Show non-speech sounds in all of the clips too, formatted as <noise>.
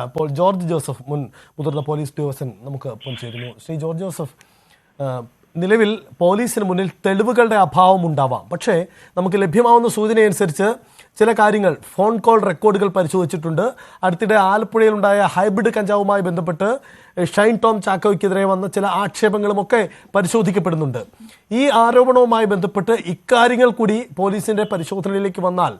അപ്പോൾ George Joseph മുൻ മുതിർന്ന പോലീസ് ഉദ്യോഗസ്ഥൻ നമുക്ക് ഒപ്പം ചേരുന്നു ശ്രീ ജോർജ് ജോസഫ് നിലവിൽ പോലീസിന് മുന്നിൽ തെളിവുകളുടെ അഭാവം ഉണ്ടാവാം. പക്ഷേ നമുക്ക് ലഭ്യമാവുന്ന സൂചനയനുസരിച്ച് ചില കാര്യങ്ങൾ ഫോൺ കോൾ റെക്കോർഡുകൾ പരിശോധിച്ചിട്ടുണ്ട്. അടുത്തിടെ ആലപ്പുഴയിലുണ്ടായ ഹൈബ്രിഡ് കഞ്ചാവുമായി ബന്ധപ്പെട്ട് ഷൈൻ ടോം ചാക്കോയ്ക്കെതിരെ വന്ന ചില ആക്ഷേപങ്ങളുമൊക്കെ പരിശോധിക്കപ്പെടുന്നുണ്ട്. ഈ ആരോപണവുമായി ബന്ധപ്പെട്ട് ഇക്കാര്യങ്ങൾ കൂടി പോലീസിന്റെ പരിശോധനയിലേക്ക് വന്നാൽ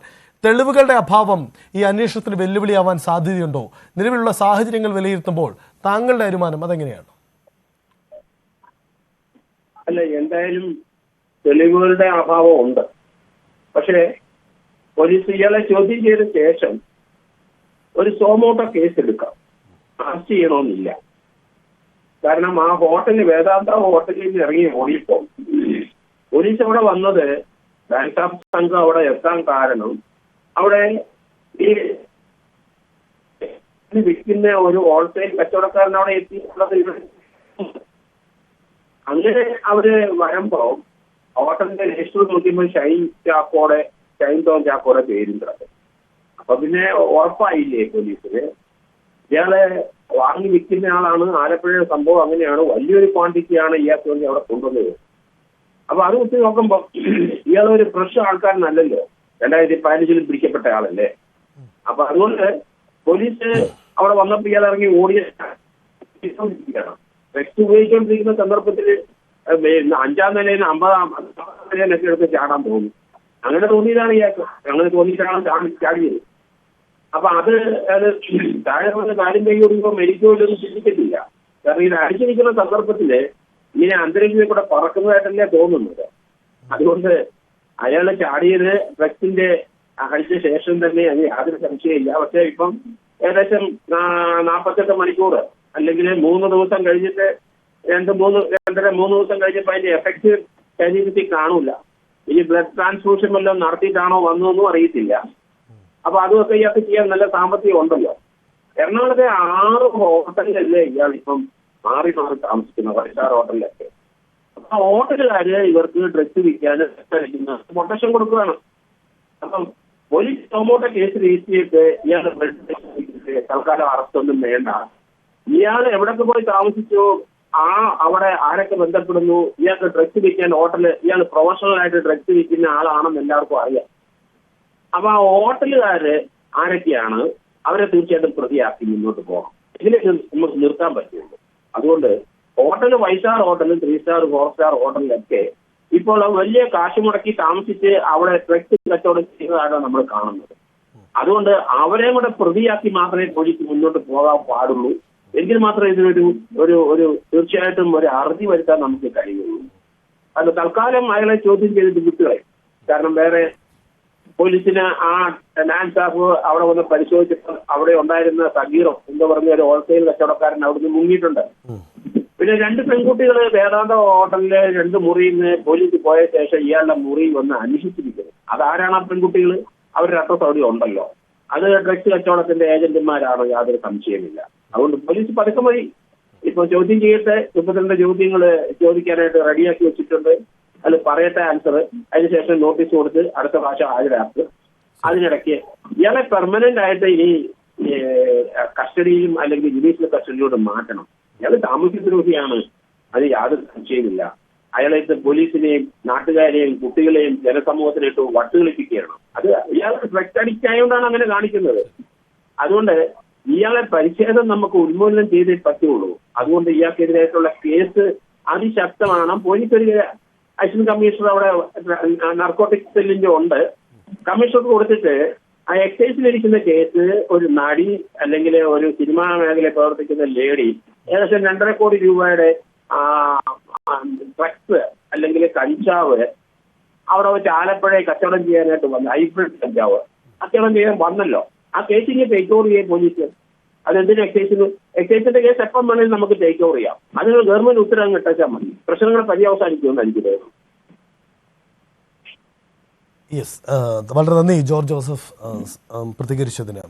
തെളിവുകളുടെ അഭാവം ഈ അന്വേഷണത്തിന് വെല്ലുവിളിയാവാൻ സാധ്യതയുണ്ടോ? നിലവിലുള്ള സാഹചര്യങ്ങൾ വിലയിരുത്തുമ്പോൾ താങ്കളുടെ അനുമാനം അതെങ്ങനെയാണ്? അല്ല എന്തായാലും തെളിവുകളുടെ അഭാവം ഉണ്ട്. പക്ഷേ പോലീസ് ഇയാളെ ചോദ്യം ചെയ്ത ശേഷം ഒരു സോമോട്ട കേസ് എടുക്കാം. അറസ്റ്റ് ചെയ്യണമെന്നില്ല. കാരണം ആ ഹോട്ടലിൽ വേദാന്ത ഹോട്ടലിൽ നിന്ന് ഇറങ്ങി ഓടിയപ്പോ പോലീസ് അവിടെ വന്നത് ബാങ്കാപ്പ് സംഘം അവിടെ എത്താൻ കാരണം അവിടെ ഈ വിൽക്കുന്ന ഒരു ഹോൾസെയിൽ കച്ചവടക്കാരൻ അവിടെ എത്തി. അങ്ങനെ അവർ വരുമ്പോ ഹോട്ടലിന്റെ രജിസ്റ്റർ നോക്കിയപ്പോൾ ഷൈൻ ചാക്കോടെ ഷൈൻ ടോം ചാക്കോടെ പേരും കിടക്കും അപ്പൊ പിന്നെ ഉറപ്പായില്ലേ പോലീസിന് ഇയാളെ വാങ്ങി വിൽക്കുന്ന ആളാണ്. ആലപ്പുഴയുടെ സംഭവം അങ്ങനെയാണ്. വലിയൊരു ക്വാണ്ടിറ്റിയാണ് ഇയാൾക്ക് വേണ്ടി അവിടെ കൊണ്ടുവന്നത്. അപ്പൊ അത് കുത്തി നോക്കുമ്പോ ഇയാളൊരു ഫ്രഷ് ആൾക്കാരനല്ലല്ലോ. രണ്ടായിരത്തി പതിനഞ്ചിലും പിടിക്കപ്പെട്ട ആളല്ലേ? അപ്പൊ അതുകൊണ്ട് പോലീസ് അവിടെ വന്നപ്പോ ഇയാൾ ഇറങ്ങി ഓടിയ ഉപയോഗിച്ചുകൊണ്ടിരിക്കുന്ന സന്ദർഭത്തിൽ അഞ്ചാം നിലയിൽ അമ്പതാം നിലയിലൊക്കെ എടുത്ത് ചാടാൻ തോന്നി അങ്ങനെ തോന്നിയതാണ് ഇയാൾക്ക്. അങ്ങനെ തോന്നിയിട്ടാണ് ചാടി ചാടിയത്. അപ്പൊ അത് അത് താഴെ വന്ന് കാലും കൈ കൊടുക്കുമ്പോൾ മരിക്കുമല്ലോ ചിന്തിക്കത്തില്ല. കാരണം ഇത് അടിച്ചു നിൽക്കുന്ന സന്ദർഭത്തിൽ ഇങ്ങനെ അന്തരീക്ഷത്തിൽ കൂടെ പറക്കുന്നതായിട്ടല്ലേ തോന്നുന്നത്. അതുകൊണ്ട് അയാൾ ചാടിയത് ഡ്രഗ്സിന്റെ അഴിച്ച ശേഷം തന്നെ അതിന് യാതൊരു സംശയമില്ല പക്ഷെ ഇപ്പം ഏകദേശം നാപ്പത്തെട്ട് മണിക്കൂർ അല്ലെങ്കിൽ മൂന്ന് ദിവസം കഴിഞ്ഞിട്ട് രണ്ട് മൂന്ന് രണ്ടര മൂന്ന് ദിവസം കഴിഞ്ഞപ്പോൾ അതിന്റെ എഫക്റ്റ് ശരീരത്തിൽ കാണൂല. ഈ ബ്ലഡ് ട്രാൻസ്ഫ്യൂഷൻ വല്ലതും നടത്തിയിട്ടാണോ വന്നതെന്നും അറിയത്തില്ല. അപ്പൊ അതുമൊക്കെ ഇയാൾക്ക് ചെയ്യാൻ നല്ല സാമ്പത്തികം ഉണ്ടല്ലോ. എറണാകുളത്തെ ആറ് ഹോട്ടലിലല്ലേ ഇയാൾ ഇപ്പം മാറി മാറി താമസിക്കുന്നത് ഫൈവ് ഹോട്ടലിലൊക്കെ. അപ്പൊ ഹോട്ടലുകാര് ഇവർക്ക് ഡ്രസ് വിൽക്കാൻ പ്രൊട്ടക്ഷൻ കൊടുക്കുകയാണ്. അപ്പം പോലീസ് ടൊമോട്ടോ കേസ് രജിസ്റ്റർ ചെയ്തിട്ട് ഇയാൾ <laughs> തൽക്കാലം അറസ്റ്റൊന്നും വേണ്ട. ഇയാൾ എവിടൊക്കെ പോയി താമസിച്ചു? ആ അവിടെ ആരൊക്കെ ബന്ധപ്പെടുന്നു? ഇയാൾക്ക് ഡ്രഗ്സ് വിൽക്കാൻ ഹോട്ടൽ ഇയാൾ പ്രൊഫഷണൽ ആയിട്ട് ഡ്രഗ്സ് വിൽക്കുന്ന ആളാണെന്ന് എല്ലാവർക്കും അറിയാം. അപ്പൊ ആ ഹോട്ടലുകാര് ആരൊക്കെയാണ്? അവരെ തീർച്ചയായിട്ടും പ്രതിയാക്കി മുന്നോട്ട് പോകണം. നിർ- നമുക്ക് നിർത്താൻ പറ്റുള്ളൂ. അതുകൊണ്ട് hotel five star hotel three star four star ഹോട്ടലിലൊക്കെ ഇപ്പോൾ വലിയ കാശ് മുടക്കി താമസിച്ച് അവിടെ ഡ്രഗ്സ് കച്ചവടം ചെയ്യുന്നതാണ് നമ്മൾ കാണുന്നത്. അതുകൊണ്ട് അവരെ കൂടെ പ്രതിയാക്കി മാത്രമേ പോലീസ് മുന്നോട്ട് പോകാൻ പാടുള്ളൂ. എങ്കിൽ മാത്രമേ ഇതിനൊരു ഒരു ഒരു തീർച്ചയായിട്ടും ഒരു അറുതി വരുത്താൻ നമുക്ക് കഴിയുള്ളൂ. അത് തൽക്കാലം അയാളെ ചോദ്യം ചെയ്തിട്ട് കുട്ടികളെ കാരണം വേറെ പോലീസിന് ആ നാൻ സ്റ്റാഫ് അവിടെ വന്ന് പരിശോധിച്ചപ്പോൾ അവിടെ ഉണ്ടായിരുന്ന സഗീറോ എന്ന് പറഞ്ഞ ഒരു ഹോൾസെയിൽ കച്ചവടക്കാരൻ അവിടുന്ന് മുങ്ങിയിട്ടുണ്ട്. പിന്നെ രണ്ട് പെൺകുട്ടികൾ വേദാന്ത ഹോട്ടലിലെ രണ്ട് മുറിയിൽ നിന്ന് പോലീസ് പോയ ശേഷം ഇയാളുടെ മുറി വന്ന് അന്വേഷിച്ചിരിക്കുന്നത് അതാരാണ് ആ പെൺകുട്ടികൾ അഡ്രസ് അവിടെ ഉണ്ടല്ലോ. അത് ഡ്രഗ്സ് കച്ചവടത്തിന്റെ ഏജന്റുമാരാണോ യാതൊരു സംശയമില്ല അതുകൊണ്ട് പോലീസ് പതുക്കെ മതി ഇപ്പൊ ചോദ്യം ചെയ്യട്ടെ മുപ്പത്തിരണ്ട് ചോദ്യങ്ങൾ ചോദിക്കാനായിട്ട് റെഡിയാക്കി വെച്ചിട്ടുണ്ട്. അത് പറയട്ടെ ആൻസർ അതിനുശേഷം നോട്ടീസ് കൊടുത്ത് അടുത്ത പ്രാവശ്യം ഹാജരാക്കുക അതിനിടയ്ക്ക് ഇയാളെ പെർമനന്റ് ആയിട്ട് ഇനി കസ്റ്റഡിയിലും അല്ലെങ്കിൽ ജുഡീഷ്യൽ കസ്റ്റഡിയോട് മാറ്റണം. ഇയാൾ താമസദ്രോഹിയാണ്. അത് യാതൊരു സംശയമില്ല അയാളെ പോലീസിനെയും നാട്ടുകാരെയും കുട്ടികളെയും ജനസമൂഹത്തിനിട്ട് വട്ടുകളിപ്പിക്കുകയാണ്. അത് ഇയാൾ ഡ്രഗ് അഡിക്റ്റ് ആയതുകൊണ്ടാണ് അങ്ങനെ കാണിക്കുന്നത്. അതുകൊണ്ട് ഇയാളെ പരിച്ഛേദം നമുക്ക് ഉന്മൂലനം ചെയ്തേ പറ്റുള്ളൂ. അതുകൊണ്ട് ഇയാൾക്കെതിരായിട്ടുള്ള കേസ് അതിശക്തമാണ്. പോലീസ് ഒരു അസിസ്റ്റന്റ് കമ്മീഷണർ അവിടെ നർക്കോട്ടിക് സെല്ലിന്റെ ഉണ്ട്. കമ്മീഷണർക്ക് കൊടുത്തിട്ട് ആ എക്സൈസിലിരിക്കുന്ന കേസ് ഒരു നടി അല്ലെങ്കിൽ ഒരു സിനിമാ മേഖലയിൽ പ്രവർത്തിക്കുന്ന ലേഡി ഏകദേശം രണ്ടര കോടി രൂപയുടെ ഡ്രഗ്സ് അല്ലെങ്കിൽ കഞ്ചാവ് അവിടെ വെച്ച് ആലപ്പുഴയെ കച്ചവടം ചെയ്യാനായിട്ട് വന്നു. ഹൈബ്രിഡ് കഞ്ചാവ് കച്ചവടം ചെയ്യാൻ വന്നല്ലോ. ആ കേസിന് ടേക്ക് ഓവർ ചെയ്യാൻ പോലീസ് അതെന്തിനു എക്സൈസിന് എക്സൈസിന്റെ കേസ് എപ്പം വേണമെങ്കിലും നമുക്ക് ടേക്ക് ഓവർ ചെയ്യാം. അതിന് ഗവൺമെന്റ് ഉത്തരവ് കിട്ടാച്ചാൽ മതി. പ്രശ്നങ്ങൾ പര്യവസാനിക്കുമെന്ന് എനിക്ക് തോന്നുന്നു യെസ് വളരെ നന്ദി ജോർജ് ജോസഫ് പ്രതികരിച്ചതിന്.